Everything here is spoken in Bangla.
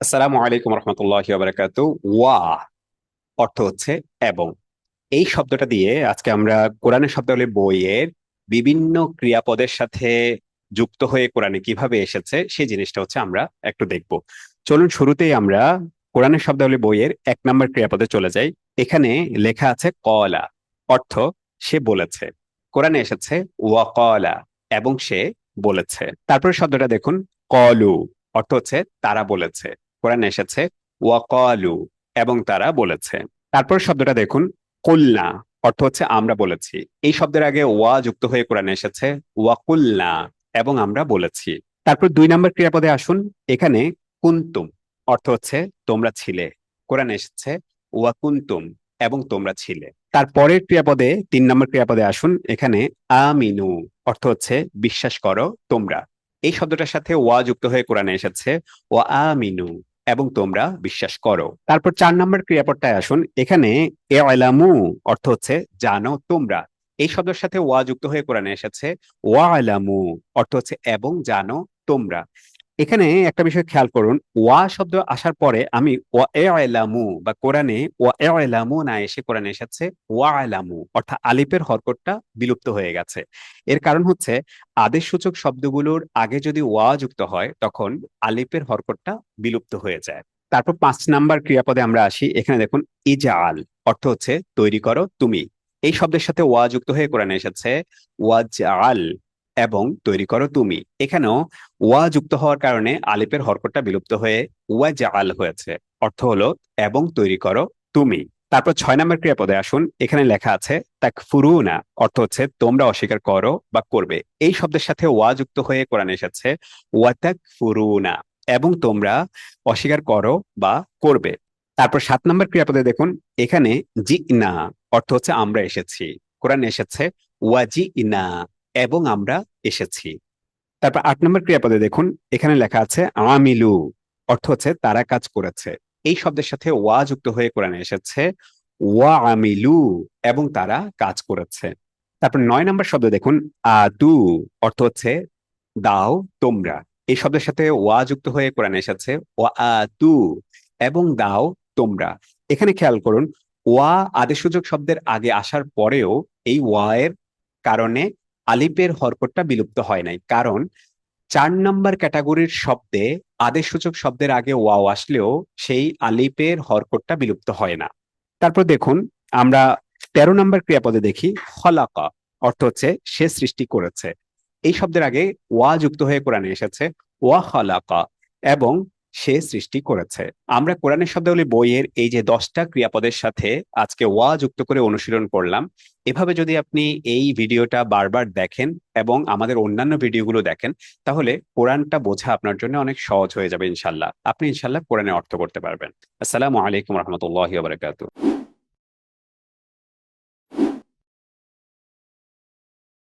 আসসালামু আলাইকুম রহমতুল্লাহ বারাকাত ওয়া অর্থ হচ্ছে এবং। এই শব্দটা দিয়ে আজকে আমরা কোরআনের শব্দাবলী বইয়ের বিভিন্ন ক্রিয়াপদের সাথে যুক্ত হয়ে কোরআনে কীভাবে এসেছে সেই জিনিসটা হচ্ছে আমরা একটু দেখব। চলুন শুরুতেই আমরা কোরআনের শব্দাবলী বইয়ের এক নম্বর ক্রিয়াপদে চলে যাই। এখানে লেখা আছে কলা, অর্থ সে বলেছে। কোরআনে এসেছে ওয়া কলা এবং সে বলেছে। তারপরে শব্দটা দেখুন, কলু, অর্থ হচ্ছে তারা বলেছে। কোরআনে এসেছে, ওয়াকালু, এবং তারা বলেছে। তারপর শব্দটা দেখুন, কুলনা, অর্থ হচ্ছে আমরা বলেছি। এই শব্দের আগে ওয়া যুক্ত হয়ে কোরআনে এসেছে, ওয়াকুলনা, এবং আমরা বলেছি। তারপর দুই নম্বর ক্রিয়াপদে আসুন, এখানে কুন্তুম, অর্থ হচ্ছে তোমরা ছিলে। কোরআনে এসেছে, ওয়াকুন্তুম, এবং তোমরা ছিলে। তারপরের ক্রিয়াপদে, তিন নম্বর ক্রিয়াপদে আসুন, এখানে আমিনু, অর্থ হচ্ছে বিশ্বাস করো তোমরা। এই শব্দটার সাথে ওয়া যুক্ত হয়ে কোরআনে এসেছে ও আমিনু এবং তোমরা বিশ্বাস করো। তারপর চার নম্বর ক্রিয়াপদটায় আসুন। এখানে এ আলামু অর্থ হচ্ছে জানো তোমরা। এই শব্দের সাথে ওয়া যুক্ত হয়ে কোরআনে এসেছে, ওয়া আলামু অর্থ হচ্ছে এবং জানো তোমরা। এখানে একটা বিষয় খেয়াল করুন, ওয়া শব্দ আসার পরে আমি বা কোরআনে না এসে কোরআনে এসেছে ওয়া আলামু অর্থাৎ আলিফের হরকতটা বিলুপ্ত হয়ে গেছে। এর কারণ হচ্ছে আদেশসূচক শব্দগুলোর আগে যদি ওয়া যুক্ত হয়, তখন আলিফের হরকতটা বিলুপ্ত হয়ে যায়। তারপর পাঁচ নাম্বার ক্রিয়াপদে আমরা আসি, এখানে দেখুন ইজাল অর্থ হচ্ছে তৈরি করো তুমি। এই শব্দের সাথে ওয়া যুক্ত হয়ে কোরআনে এসেছে ওয়াজাল এবং তৈরি করো তুমি। এখানেও ওয়া যুক্ত হওয়ার কারণে আলিফের হরকটটা বিলুপ্ত হয়ে ওয়াজাল হয়েছে। অর্থ হলো এবং তৈরি করো তুমি। তারপর ছয় নম্বর ক্রিয়াপদে আসুন। এখানে লেখা আছে তাক ফুরুনা অর্থ হচ্ছে তোমরা অস্বীকার করো বা করবে। এই শব্দের সাথে ওয়া যুক্ত হয়ে কোরআন এসেছে ওয়া ওয়াতাক ফুরুনা এবং তোমরা অস্বীকার করো বা করবে। তারপর সাত নম্বর ক্রিয়াপদে দেখুন, এখানে জি না অর্থ হচ্ছে আমরা এসেছি। কোরআন এসেছে ওয়াজি ইনা এবং আমরা এসেছি। তারপর আট নম্বর ক্রিয়াপদে দেখুন, এখানে লেখা আছে, আমিলু, অর্থ হচ্ছে তারা কাজ করেছে। এই শব্দের সাথে ওয়া যুক্ত হয়ে কোরআনে এসেছে, ওয়া আমিলু, এবং তারা কাজ করেছে। তারপর নয় নম্বর শব্দ দেখুন, আদু, অর্থ হচ্ছে দাও তোমরা। এই শব্দের সাথে ওয়া যুক্ত হয়ে কোরআনে এসেছে, ওয়া আদু, এবং দাও তোমরা। এখানে খেয়াল করুন, ওয়া আদেশসূচক শব্দের আগে আসার পরেও এই ওয়া এর কারণে আলিফের হরকতটা বিলুপ্ত হয় নাই। কারণ চার নম্বর ক্যাটাগরির শব্দে, আদেশসূচক শব্দের আগে ওয়াও আসলেও সেই আলিফের হরকতটা বিলুপ্ত হয় না। তারপর দেখুন, আমরা তেরো নম্বর ক্রিয়াপদে দেখি হলাকা অর্থ হচ্ছে সে সৃষ্টি করেছে। এই শব্দের আগে ওয়া যুক্ত হয়ে কোরআনে এসেছে, ওয়া হলাকা এবং সে সৃষ্টি করেছে। আমরা কোরআনের শব্দগুলি বইয়ের এই যে দশটা ক্রিয়াপদের সাথে আজকে ওয়া যুক্ত করে অনুশীলন করলাম, এভাবে যদি আপনি এই ভিডিওটা বারবার দেখেন এবং আমাদের অন্যান্য ভিডিওগুলো দেখেন, তাহলে কোরআনটা বোঝা আপনার জন্য অনেক সহজ হয়ে যাবে ইনশাল্লাহ। আপনি ইনশাল্লাহ কোরআনে অর্থ করতে পারবেন। আসসালামু আলাইকুম রহমতুল্লাহ বারকাতু